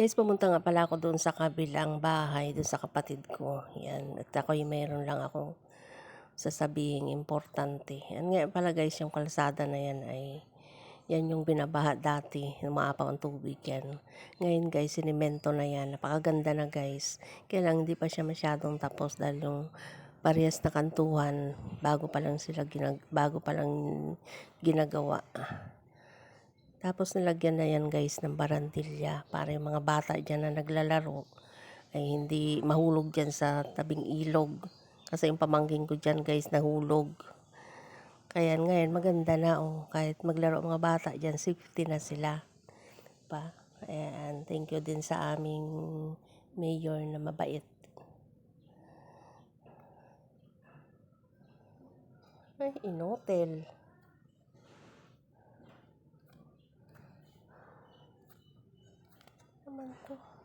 Guys, pumunta nga pala ako doon sa kabilang bahay, doon sa kapatid ko. Yan. At ako'y mayroon lang akong sasabihin importante. Yan nga pala guys, yung kalsada na yan ay yan yung binabaha dati, umaapaw ang tubig yan. Ngayon guys, sinimento na yan. Napakaganda na guys. Kaya lang hindi pa siya masyadong tapos dahil yung parehas na kantuhan, bago pa lang sila ginag bago pa lang ginagawa. Tapos nilagyan na yan guys ng barandilya para yung mga bata dyan na naglalaro ay hindi mahulog dyan sa tabing ilog. Kasi yung pamangking ko dyan guys nahulog. Kaya ngayon maganda na oh. Kahit maglaro mga bata dyan, safety na sila. Pa. Ayan, thank you din sa aming mayor na mabait. Ay, inotel. 本当。